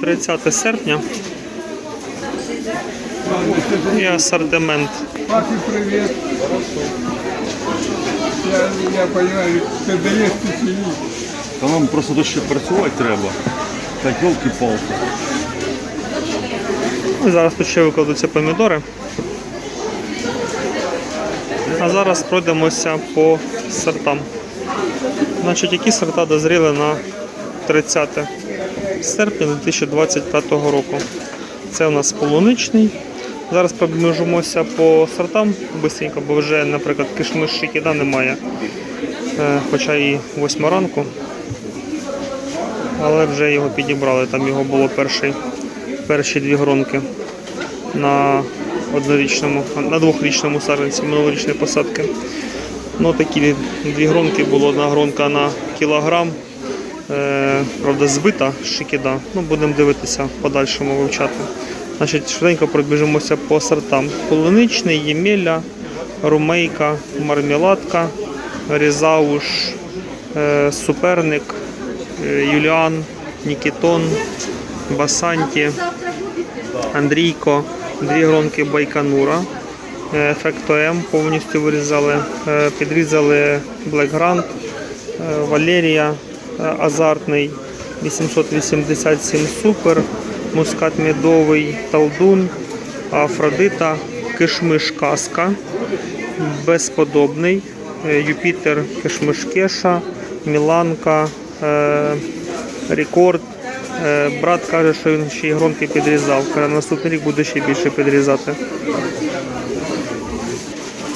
30 серпня. І асортимент. Папе привет. Я, я понимаю, ты даешь печенье. Та нам просто тут працювати треба. Так йолки-палки. Ну, Зараз тут ще викладуться помідори. А зараз пройдемося по сортам. Значить, які сорта дозріли на 30 серпня 2025 року. Це у нас полуничний. Зараз пробіжимося по сортам швидко, бо вже, наприклад, кишмиш шикіда немає. Е, Хоча і 8 ранку. Але вже його підібрали. Там його було перший, перші дві гронки на однорічному, на двохрічному саджанці минулорічної посадки. Ну, такі дві гронки було одна гронка на кілограм. Е, правда, збита шикіда. Ну, будемо дивитися подальшому вивчати. Значить, швиденько пробіжимося по сортам. Полуничний, ємеля, румейка, мармеладка, різауш, е, суперник, е, юліан, нікітон, басанті, Андрійко, дві гронки Байконура, е, Ефекто М повністю вирізали, підрізали Black Grand, Валерія, Азартний, 887 Супер, Мускат Медовий, Талдун, Афродита, Кишмиш Каска, Безподобний, е, Юпітер Кишмиш Кеша, Міланка, е, Рекорд. Е, Брат каже, що він ще й гронки підрізав. Каже, на наступний рік буде ще більше підрізати.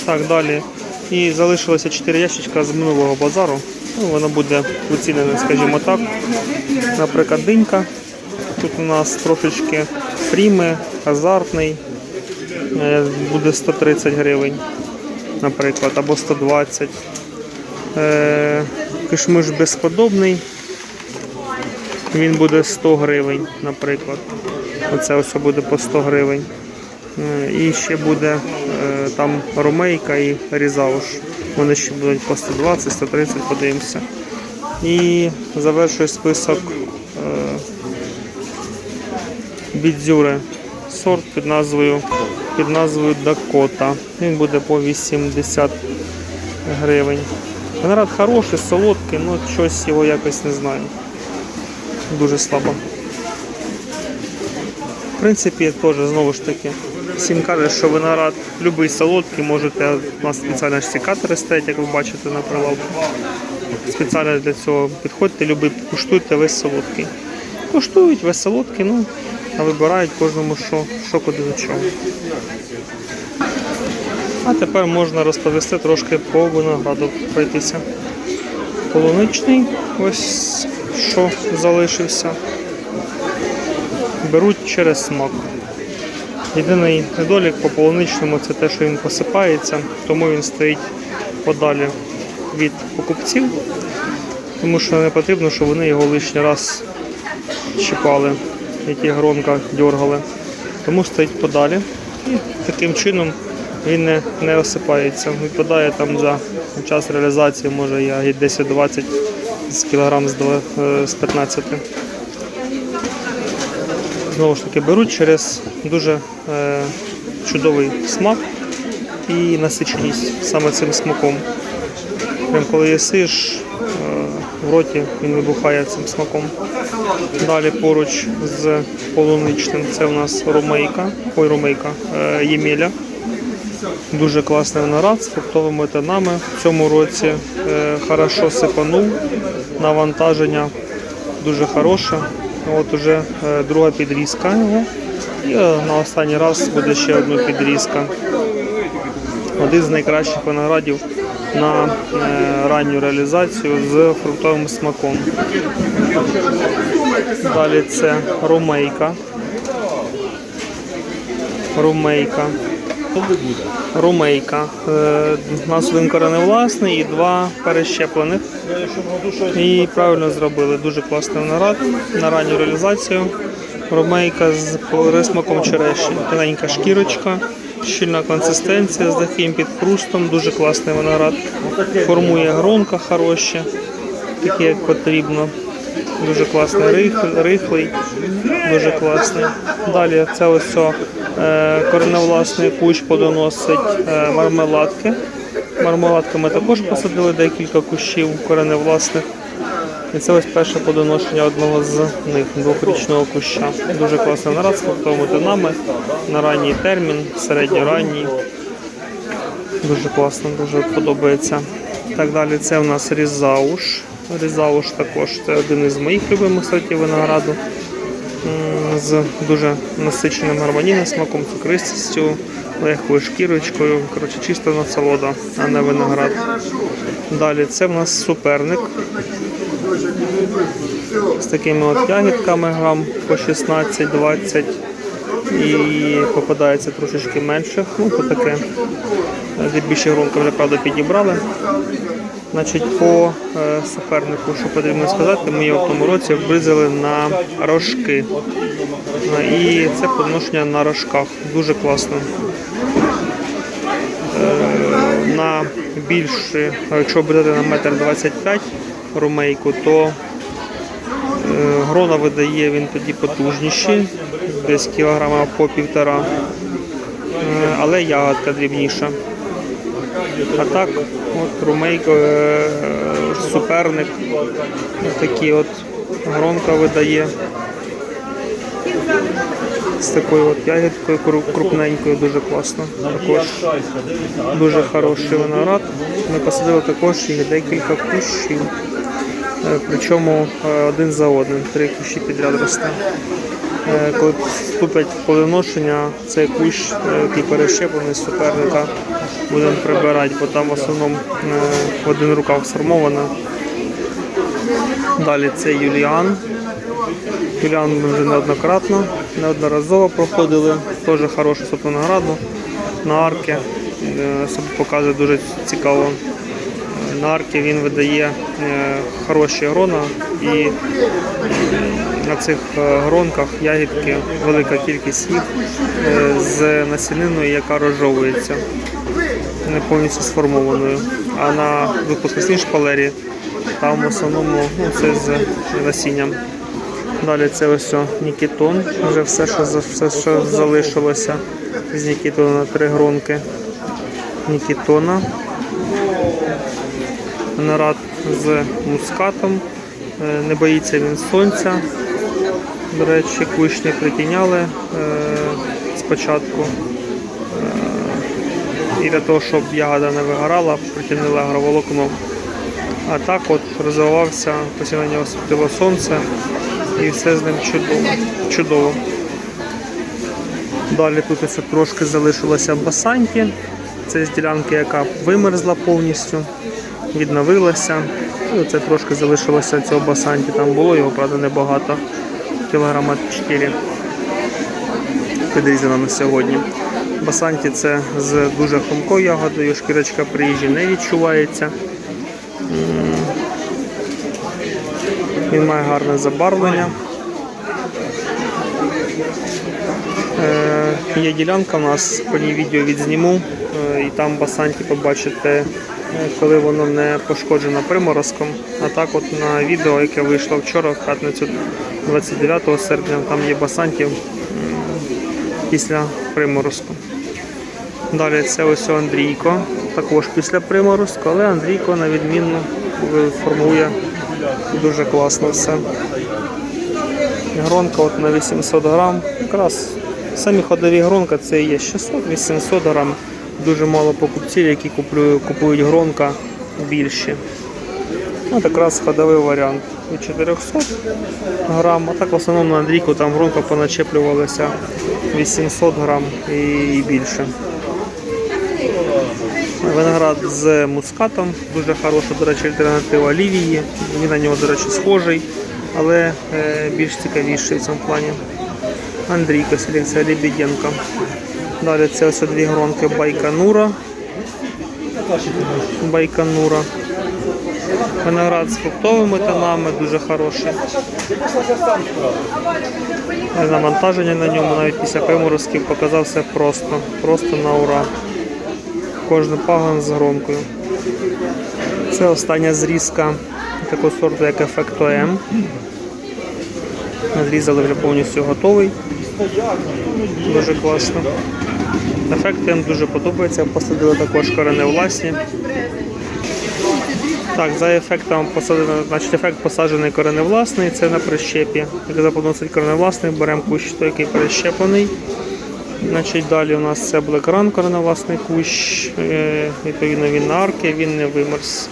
Так, далі. І залишилося 4 ящичка з минулого базару. Ну, воно буде оцінене, скажімо так. Наприклад, динька. Тут у нас трошечки пріми, азартний. Е, Буде 130 гривень, наприклад, або 120. Е, Кишмиш безподобний. Він буде 100 гривень, наприклад. Оце ось буде по 100 гривень. Е, І ще буде там ромейка і різауш. Вони ще будуть по 120, 130, подивимося. І завершує список е, бідзюри. Сорт під назвою, під назвою Дакота. Він буде по 80 гривень. Виноград хороший, солодкий, але щось його якось не знаю. Дуже слабо. В принципі, теж знову ж таки. Всім каже, що виноград любий солодкий, можете, у нас спеціально секатори стоять, як ви бачите на прилавку. Спеціально для цього підходьте, любий, куштуйте весь солодкий. Куштують весь солодкий, ну, а вибирають кожному, що, що куди до чого. А тепер можна розповісти трошки по винограду пройтися. Полуничний, ось що залишився. Беруть через смак. Єдиний недолік по полуничному це те, що він посипається, тому він стоїть подалі від покупців, тому що не потрібно, щоб вони його лишній раз чіпали, які гронка дергали. Тому стоїть подалі. І таким чином він не, не осипається. Випадає там за час реалізації, може я і 10-20 з кілограм з 15. Знову ж таки беруть через дуже е, чудовий смак і насиченість саме цим смаком. Прям коли їсиш, е, в роті він вибухає цим смаком. Далі поруч з полуничним це у нас ромейка, ой, ромейка, е, ємеля. Дуже класний виноград з фруктовими тонами. В цьому році е, хорошо сипанув, навантаження дуже хороше. От уже е, друга підрізка його. І е, на останній раз буде ще одна підрізка. Один з найкращих виноградів на е, ранню реалізацію з фруктовим смаком. Далі це ромейка. Ромейка. Румейка. Е, У нас один кореневласний і два перещеплених. І правильно зробили. Дуже класний виноград на ранню реалізацію. Румейка з присмаком черешні. Тоненька шкірочка, щільна консистенція з таким підхрустом. Дуже класний виноград. Формує гронка хороші, такі як потрібно. Дуже класний, рих- рихлий, дуже класний. Далі це ось кореневласний кущ подоносить е, мармеладки. Мармеладки ми також посадили декілька кущів кореневласних. І це ось перше подоношення одного з них, двохрічного куща. Дуже класний нарад з фруктовими тонами на ранній термін, середньоранній. Дуже класно, дуже подобається. Так далі, це у нас різауш. Різауш також це один із моїх любимих сортів винограду. З дуже насиченим гармонійним смаком, цукристістю, легкою шкірочкою. Коротше, чисто насолода, а не виноград. Далі це в нас суперник з такими от ягідками грам по 16-20 і попадається трошечки менших. Ну, то таке. Де більше громко вже правда підібрали. Значить, по е, супернику, що потрібно сказати, ми його в тому році обрізали на рожки. Е, І це подношення на рожках. Дуже класно. Е, На більше, якщо обрізати на метр 25 румейку, то е, грона видає він тоді потужніші, десь кілограма по півтора, але ягодка дрібніша. А так, от румейко, е, суперник, такі от гронка видає. З такою от ягідкою крупненькою, дуже класно. Також дуже хороший виноград. Ми посадили також їх декілька кущів. Е, Причому е, один за одним, три кущі підряд росте. Е, Коли вступять в плодоношення, цей кущ, е, який перещеплений з суперника, будемо прибирати, бо там в основному е, в один рукав сформовано. Далі це Юліан. Юліан ми вже неоднократно, неодноразово проходили. Теж хороший сорт на арки. Себе показує дуже цікаво. На арки він видає е, хороші грона і на цих е, гронках ягідки, велика кількість їх е, з насіниною, яка розжовується, не повністю сформованою. А на випускній шпалері там в основному ну, це з насінням. Далі це ось Нікітон, вже все, що, все, що залишилося з Нікітона, три гронки Нікітона. Нарад з мускатом. Е, Не боїться він сонця. До речі, кущ притіняли е, спочатку. Е, і для того, щоб ягода не вигорала, притягнули агроволокно. А так от розвивався, постійно на нього світило сонце і все з ним чудово. чудово. Далі тут ось трошки залишилося басаньки. Це з ділянки, яка вимерзла повністю, відновилася. І оце трошки залишилося цього басанті. Там було його, правда, небагато. Кілограма 4 підрізано на сьогодні. Басанті це з дуже хрумкою ягодою, шкірочка при їжі не відчувається. Він має гарне забарвлення. Е, Є ділянка у нас, по ній відео відзніму, е, і там басанті побачите, коли воно не пошкоджено приморозком. А так от на відео, яке вийшло вчора, в п'ятницю 29 серпня, там є басанті м, після приморозку. Далі це ось Андрійко, також після приморозку, але Андрійко на відмінно формує дуже класно все. Гронка от на 800 грам. Якраз самі ходові гронка це є 600-800 грам. Дуже мало покупців, які куплю- купують гронка більші. От якраз ходовий варіант від 400 грам, а так в основному на Андрійку там гронка поначеплювалася 800 грам і, більше. Виноград з мускатом, дуже хороша, до речі, альтернатива олівії. Він на нього, до речі, схожий, але е, більш цікавіший в цьому плані. Андрійка, селекція Лебеденка. Далі це ось дві гронки Байконура. Байконура. Виноград з фруктовими тонами, дуже хороший. Навантаження на ньому навіть після приморозків все просто, просто на ура. Кожен пагон з гронкою. Це остання зрізка такого сорту, як Ефекто М. Надрізали вже повністю готовий. Дуже класно. Ефект їм дуже подобається. Посадили також корени власні. Так, за ефектом посадено, значить ефект посаджений кореневласний, це на прищепі. Як заплодоносить кореневласний, беремо кущ той, який прищеплений. Значить, далі у нас це блекран кореневласний кущ, е, відповідно він на арки, він не вимерз.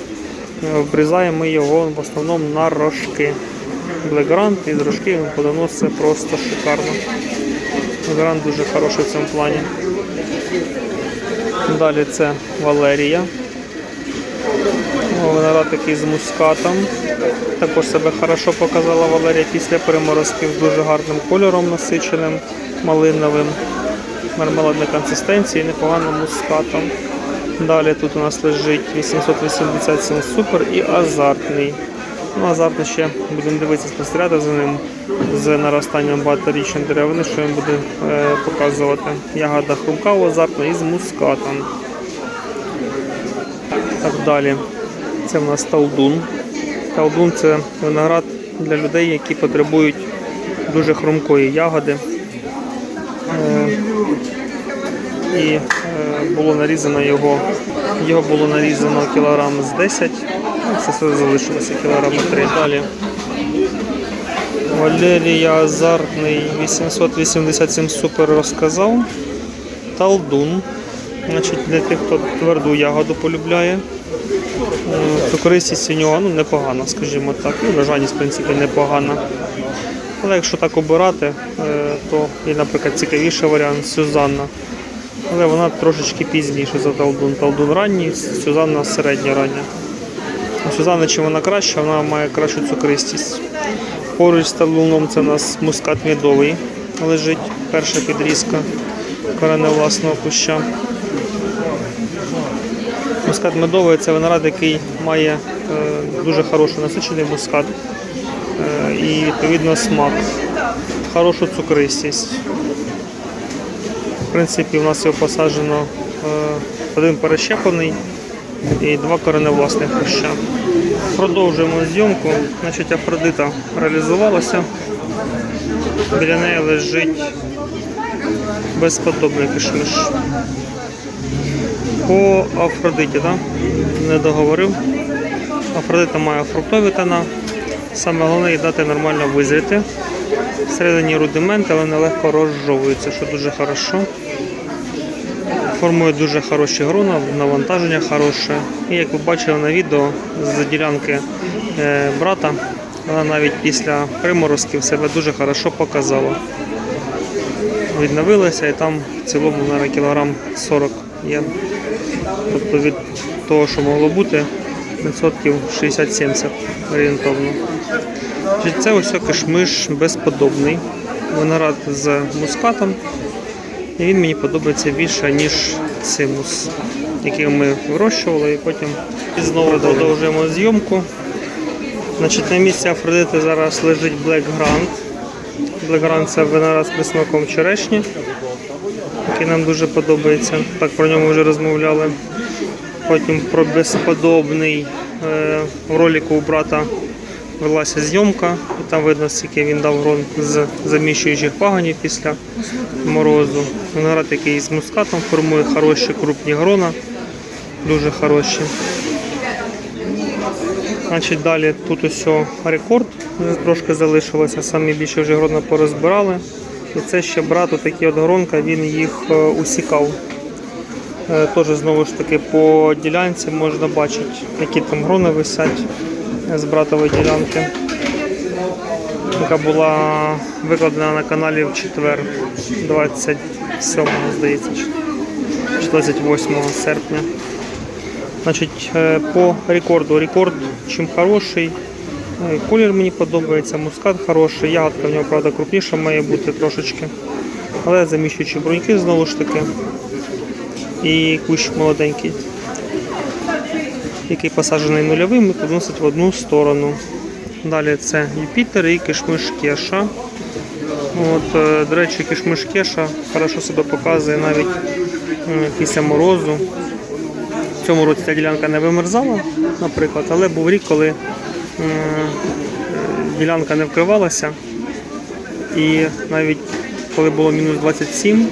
Обрізаємо ми його в основному на рожки. Блекгрант із рожки він плодоносить просто шикарно. Блекгрант дуже хороший в цьому плані. Далі це Валерія. Виноград такий з мускатом. Також себе хорошо показала Валерія після переморозків дуже гарним кольором насиченим, малиновим, мармеладної консистенції, непоганим мускатом. Далі тут у нас лежить 887 супер і азартний. Ну, азартний ще будемо дивитися, спостерігати за ним з наростанням багаторічної деревини, що він буде е, показувати. Ягода хрумка у азартної із мускатом. Так далі. Це в нас талдун. Талдун це виноград для людей, які потребують дуже хрумкої ягоди. Е, І е, було нарізано його, його було нарізано кілограм з 10, ну, це все залишилося кілограм 3 далі. Валерія Азартний 887 супер розказав. Талдун. Значить, для тих, хто тверду ягоду полюбляє. Е, То користість у нього ну, непогана, скажімо так. І врожайність, в принципі, непогана. Але якщо так обирати, е, то є, наприклад, цікавіший варіант Сюзанна. Але вона трошечки пізніше за Талдун. Талдун ранній, Сюзанна середня рання. Сюзанна чим вона краща, вона має кращу цукристість. Поруч з Талдуном це у нас мускат мідовий лежить, перша підрізка коренева власного куща. Мускат медовий це виноград, який має е, дуже хороший насичений мускат е, і відповідно смак, хорошу цукристість. В принципі, у нас його посаджено е, один перещеплений і два кореневласних куща. Продовжуємо зйомку. Значить, Афродита реалізувалася. Біля неї лежить безподобний кишмиш. По Афродиті, да? не договорив. Афродита має фруктові тона. Саме головне їй дати нормально визріти. Всередині рудимент, але нелегко розжовується, що дуже хорошо. Формує дуже хороші грона, навантаження хороше. І як ви бачили на відео з ділянки е, брата, вона навіть після приморозків себе дуже хорошо показала. Відновилася і там в цілому на кілограм 40 є. Тобто від того, що могло бути, відсотків 60-70 орієнтовно. Це ось кишмиш безподобний. Виноград з мускатом. І він мені подобається більше, ніж цимус, який ми вирощували, і потім і знову продовжуємо зйомку. Значить, на місці Афродити зараз лежить Black Grand. Black Grand це виноград з присмаком черешні, який нам дуже подобається. Так про нього вже розмовляли. Потім про безподобний. Е, В ролику у брата велася зйомка, і там видно, скільки він дав грон з заміщуючих паганів після морозу. Виноград який з мускатом формує хороші крупні грона, дуже хороші. Значить, далі тут ось рекорд трошки залишилося, самі більше вже грона порозбирали. І це ще брат, такі от гронка, він їх е, усікав. Е, Теж знову ж таки по ділянці можна бачити, які там грони висять з братової ділянки, яка була викладена на каналі в четвер, 27 здається, 28 серпня. Значить, е, по рекорду. Рекорд чим хороший. Е, Колір мені подобається, мускат хороший, ягодка в нього, правда, крупніша має бути трошечки. Але заміщуючи бруньки знову ж таки. І кущ молоденький, який посаджений нульовим і підносить в одну сторону. Далі це Юпітер і кишмиш Кеша. От, е, до речі, кишмиш Кеша хорошо себе показує навіть е, після морозу. В цьому році ця ділянка не вимерзала, наприклад, але був рік, коли е, ділянка не вкривалася І навіть коли було мінус 27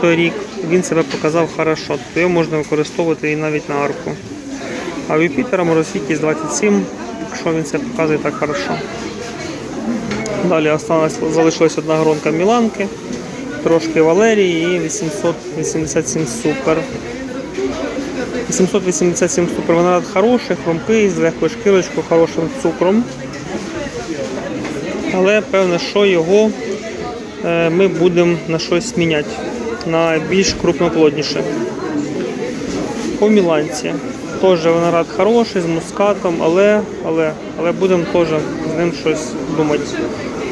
той рік, він себе показав хорошо. Тобто його можна використовувати і навіть на арку. А у Юпітера морозстійкість 27, якщо він себе показує так хорошо. Далі осталась, залишилась одна гронка Міланки, трошки Валерії і 887 супер. 887 супер виноград хороший, хрумкий, з легкою шкірочкою, хорошим цукром. Але певне, що його е, ми будемо на щось міняти, на більш крупноплодніше. По Міланці. Теж виноград хороший, з мускатом, але, але, але будемо теж з ним щось думати.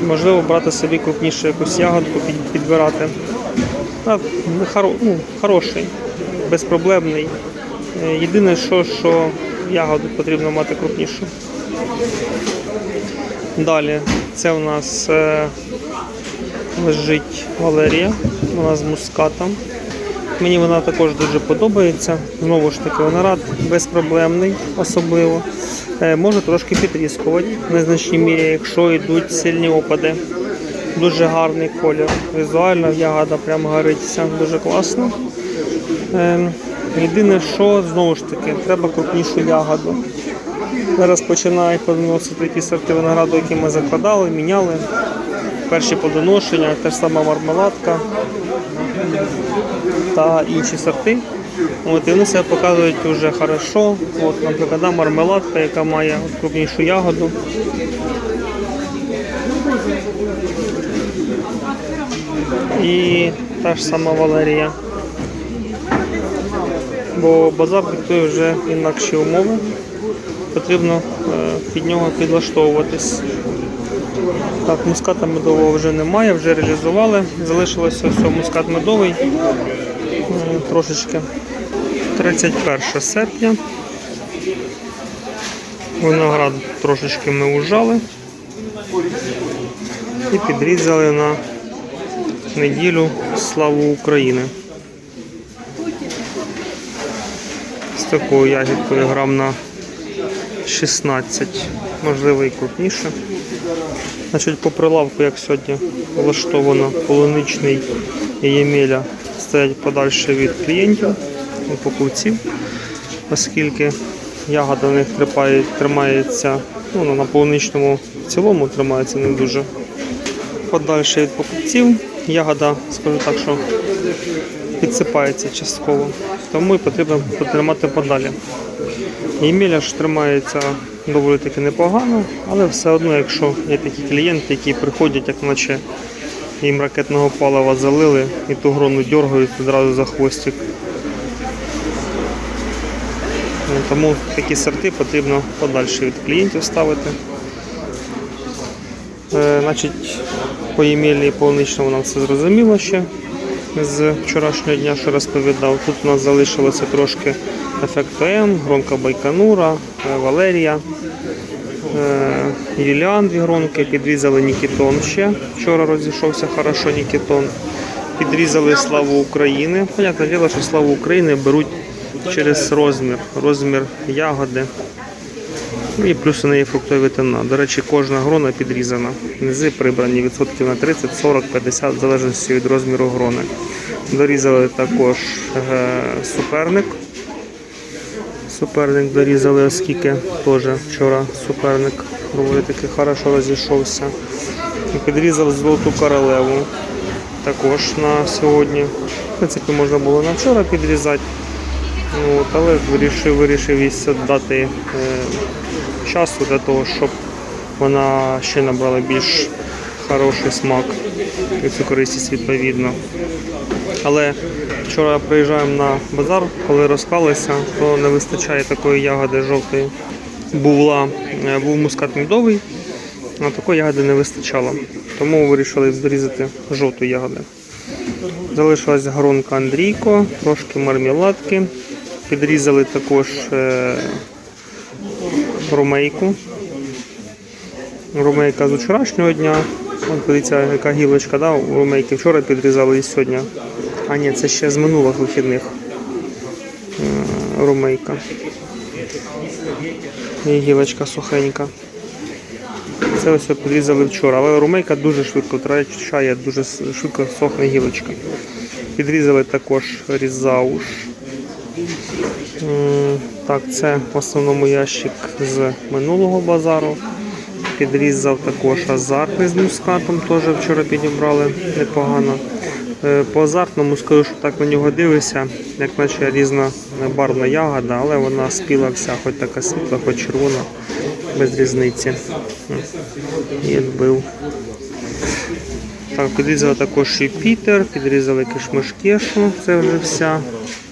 Можливо, брати собі крупнішу якусь ягодку, підбирати. А, ну, хоро, ну, хороший, безпроблемний. Е, Єдине, що, що ягоду потрібно мати крупнішу. Далі це у нас е, лежить Валерія, вона з мускатом. Мені вона також дуже подобається. Знову ж таки, виноград безпроблемний, особливо. Е, Може трошки підрізкувати в незначній мірі, якщо йдуть сильні опади. Дуже гарний колір. Візуально ягода прямо гориться дуже класно. Е, Єдине, що знову ж таки, треба крупнішу ягоду. Зараз починаю подоносити ті сорти винограду, які ми закладали, міняли. Перші подоношення, та ж сама мармеладка та інші сорти. От, і вони себе показують дуже хорошо. От, наприклад, мармеладка, яка має крупнішу ягоду. І та ж сама Валерія. Бо базар диктує вже інакші умови. Потрібно е, під нього підлаштовуватись. Так, муската медового вже немає, вже реалізували. Залишилося все мускат медовий. Трошечки. 31 серпня. Виноград трошечки ми ужали і підрізали на неділю Славу України. З такою ягідкою грам на 16, можливо і крупніше. Значить, по прилавку, як сьогодні влаштовано, полуничний і ємеля стоять подальше від клієнтів і покупців, оскільки ягода в них тримається ну, на полуничному в цілому тримається не дуже подальше від покупців. Ягода, скажу так, що підсипається частково, тому і потрібно потримати подалі. Ємеля ж тримається доволі таки непогано, але все одно, якщо є такі клієнти, які приходять, як наче їм ракетного палива залили і ту грону дергають одразу за хвостик. Ну, Тому такі сорти потрібно подальше від клієнтів ставити. Е, значить, по Ємелі і полуничному нам все зрозуміло ще з вчорашнього дня, що розповідав. Тут у нас залишилося трошки ефекту М, гронка Байконура, е, Валерія, е, Юліан дві гронки, підрізали Нікітон ще. Вчора розійшовся хорошо Нікітон. Підрізали Славу України. Понятне діло, що Славу України беруть через розмір, розмір ягоди. Ну І плюс у неї фруктові вітаміна. До речі, кожна грона підрізана. Низи прибрані відсотків на 30, 40, 50, в залежності від розміру грони. Дорізали також е, суперник. Суперник дорізали, оскільки теж вчора суперник доволі таки хорошо розійшовся. І підрізали золоту королеву також на сьогодні. В принципі, можна було на вчора підрізати. Ну, от, але вирішив, вирішив їй дати е, часу для того, щоб вона ще набрала більш хороший смак і цукристість відповідно. Але вчора приїжджаємо на базар, коли розклалися, то не вистачає такої ягоди жовтої. Була, е, був мускат медовий, а такої ягоди не вистачало. Тому вирішили дорізати жовту ягоду. Залишилась гронка Андрійко, трошки мармеладки. Підрізали також е, ромейку. Ромейка з вчорашнього дня. От дивіться, яка гілочка, да, у ромейки вчора підрізали і сьогодні. А ні, це ще з минулих вихідних. Е, Ромейка. І гілочка сухенька. Це ось підрізали вчора. Але румейка дуже швидко втрачає, дуже швидко сохне гілочка. Підрізали також різауш. Так, це в основному ящик з минулого базару. Підрізав також азартний з мускатом, теж вчора підібрали непогано. Е, По азартному скажу, що так на нього дивишся, як наче різна барвна ягода, але вона спіла вся, хоч така світла, хоч червона, без різниці. І відбив. Так, підрізали також і Пітер, підрізали кишмиш-кешу, це вже вся,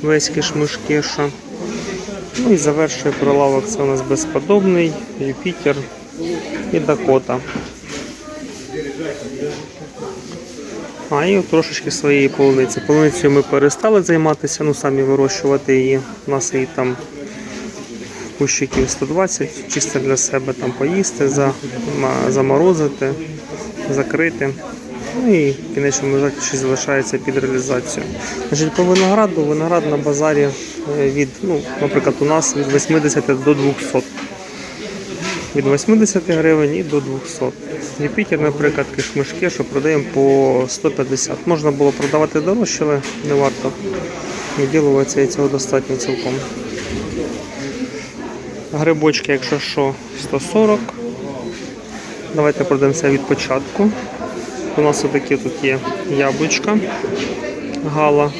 весь кишмиш-кеша. Ну і завершує прилавок це у нас безподобний, Юпітер і Дакота. А і трошечки своєї полуниці. Полуницею ми перестали займатися, ну самі вирощувати її. У нас її там кущиків 120, чисто для себе там поїсти, заморозити, закрити. Ну і в кінечному результаті залишається під реалізацію. Значить, по винограду, виноград на базарі е, від, ну, наприклад, у нас від 80 до 200 від 80 гривень і до 200. Юпітер, наприклад, кишмишки, що продаємо по 150. Можна було продавати дорожче, але не варто. Виділуватися і цього достатньо цілком. Грибочки, якщо що, 140. Давайте пройдемося від початку. У нас отакі тут є яблучка, гала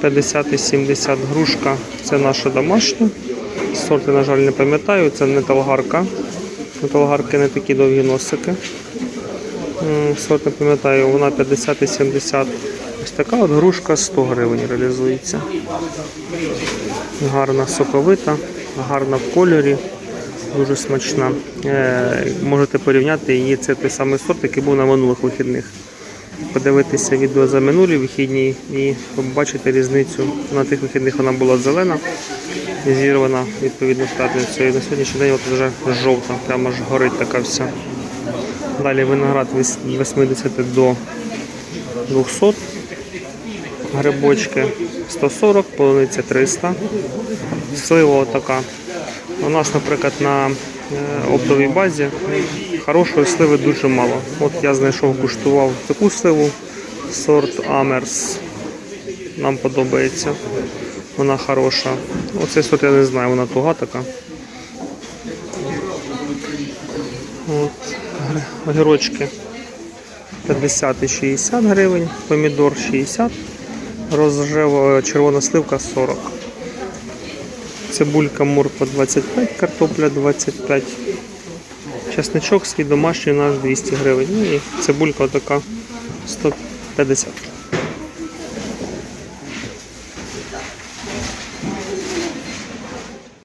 50 і 70 грушка. Це наша домашня. Сорти, на жаль, не пам'ятаю, це не талгарка. У талгарки не такі довгі носики. Сорт не пам'ятаю, вона 50 і 70. Ось така от грушка 100 гривень реалізується. Гарна соковита, гарна в кольорі, дуже смачна. Е, можете порівняти її, це той самий сорт, який був на минулих вихідних. Подивитися відео за минулі вихідні і побачити різницю. На тих вихідних вона була зелена зірвана відповідно. І на сьогоднішній день от вже жовта, прямо ж горить така вся. Далі виноград від 80 до 200. Грибочки 140, полуниця 300. Слива така. У нас, наприклад, на е, оптовій базі хорошої сливи дуже мало. От я знайшов, куштував таку сливу, сорт Амерс. Нам подобається. Вона хороша. Оцей сорт я не знаю, вона туга така. От. Огірочки 50 і 60 гривень, помідор 60, розжева червона сливка 40. Цибулька морква 25, картопля 25. Чесничок свій домашній наш 200 гривень. Ну і цибулька така 150.